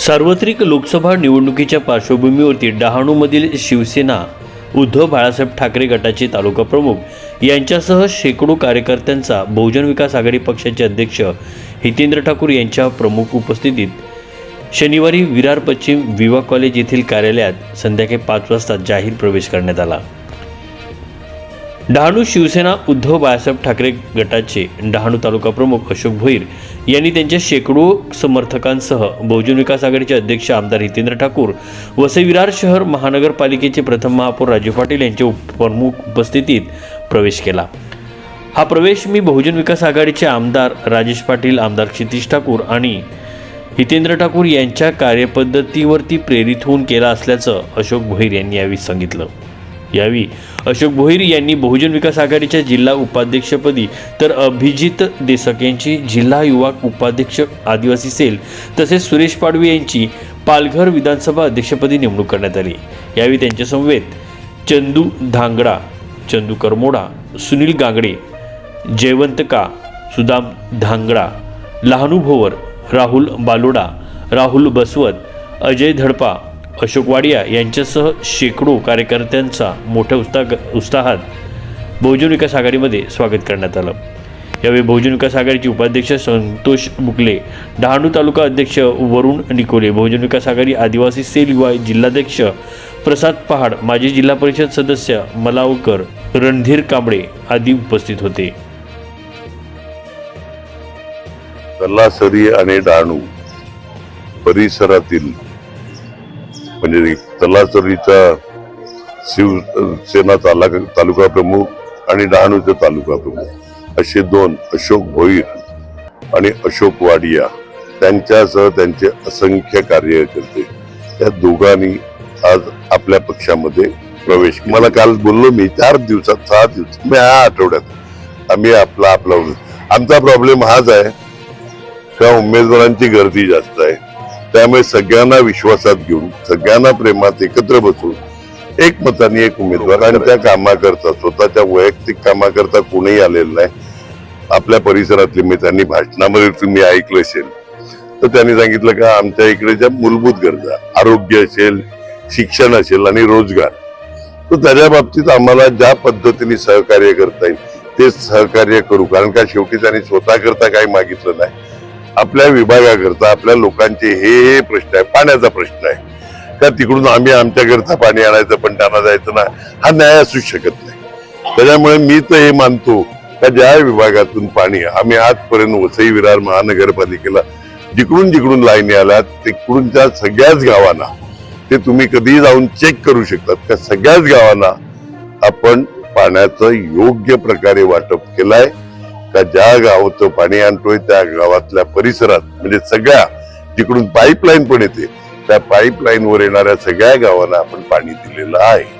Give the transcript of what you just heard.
सार्वत्रिक लोकसभा निवडणुकीच्या पार्श्वभूमीवरती डहाणूमधील शिवसेना उद्धव बाळासाहेब ठाकरे गटाचे तालुका प्रमुख यांच्यासह शेकडो कार्यकर्त्यांचा बहुजन विकास आघाडी पक्षाचे अध्यक्ष हितेंद्र ठाकूर यांच्या प्रमुख उपस्थितीत शनिवारी विरार पश्चिम विवा कॉलेज येथील कार्यालयात संध्याकाळी पाच वाजता जाहीर प्रवेश करण्यात आला. डहाणू शिवसेना उद्धव बाळासाहेब ठाकरे गटाचे डहाणू तालुका प्रमुख अशोक भोईर यांनी त्यांच्या शेकडो समर्थकांसह बहुजन विकास आघाडीचे अध्यक्ष आमदार हितेंद्र ठाकूर वसई विरार शहर महानगरपालिकेचे प्रथम महापौर राजू पाटील यांच्या उप- प्रमुख उपस्थितीत प्रवेश केला. हा प्रवेश मी बहुजन विकास आघाडीचे आमदार राजेश पाटील आमदार क्षितिश ठाकूर आणि हितेंद्र ठाकूर यांच्या कार्यपद्धतीवरती प्रेरित होऊन केला असल्याचं अशोक भोईर यांनी यावेळी सांगितलं. यावी. अशोक भोईर यांनी बहुजन विकास आघाडीच्या जिल्हा उपाध्यक्षपदी तर अभिजित देसक यांची जिल्हा युवा उपाध्यक्ष आदिवासी सेल तसेच सुरेश पाडवी यांची पालघर विधानसभा अध्यक्षपदी नेमणूक करण्यात आली. यावेळी त्यांच्यासमवेत चंदू धांगडा चंदू करमोडा सुनील गांगडे जयवंत का सुदाम धांगडा लहानू भोवर राहुल बालोडा राहुल बसवत अजय धडपा अशोक वाडिया यांच्यासह शेकडो कार्यकर्त्यांचा मोठ्या उत्साह उत्साहात बहुजन विकास आघाडीमध्ये स्वागत करण्यात आलं. यावेळी बहुजन विकास आघाडीचे उपाध्यक्ष संतोष बुकले डहाणू तालुका अध्यक्ष वरुण निकोले बहुजन विकास आघाडी आदिवासी सेल युवा जिल्हाध्यक्ष प्रसाद पहाड माजी जिल्हा परिषद सदस्य मलावकर रणधीर कांबळे आदी उपस्थित होते. तलासरी आणि डहाणू परिसरातील म्हणजे तलासरीचा शिवसेना तालुका तालुका प्रमुख आणि डहाणूचा तालुका प्रमुख असे दोन अशोक भोईर आणि अशोक वाडिया त्यांच्यासह त्यांचे असंख्य कार्यकर्ते त्या दोघांनी आज आपल्या पक्षामध्ये प्रवेश मला काल बोललो मी चार दिवसात सहा दिवसात मी ह्या आठवड्यात आम्ही आपला आपला आमचा प्रॉब्लेम हाच आहे. का उमेदवारांची गर्दी जास्त आहे? त्यामुळे सगळ्यांना विश्वासात घेऊन सगळ्यांना प्रेमात एकत्र बसून एक मताने एक उमेदवार आणि त्या कामाकरता स्वतःच्या वैयक्तिक कामाकरता कोणीही आलेलं नाही. आपल्या परिसरातले मी त्यांनी भाषणामध्ये तुम्ही ऐकलं असेल तर त्यांनी सांगितलं का आमच्या इकडे ज्या मूलभूत गरजा आरोग्य असेल शिक्षण असेल आणि रोजगार तर त्याच्या बाबतीत आम्हाला ज्या पद्धतीने सहकार्य करता येईल ते सहकार्य करू. कारण का शेवटी त्यांनी स्वतः करता काही मागितलं नाही. आपल्या विभागाकरता आपल्या लोकांचे हे हे प्रश्न आहे पाण्याचा प्रश्न आहे. का तिकडून आम्ही आमच्याकरता पाणी आणायचं पण त्यांना जायचं ना हा न्याय असूच शकत नाही. त्याच्यामुळे मी तर हे मानतो का ज्या विभागातून पाणी आम्ही आजपर्यंत वसई विरार महानगरपालिकेला जिकडून जिकडून लाईनी आल्या तिकडूनच्या सगळ्याच गावांना ते तुम्ही कधीही जाऊन चेक करू शकतात. त्या सगळ्याच गावांना आपण पाण्याचं योग्य प्रकारे वाटप केलंय. का ज्या गावात पाणी आणतोय त्या गावातल्या परिसरात म्हणजे सगळ्या जिकडून पाईपलाईन पण येते. त्या पाईपलाईन वर येणाऱ्या सगळ्या गावांना आपण पाणी दिलेलं आहे.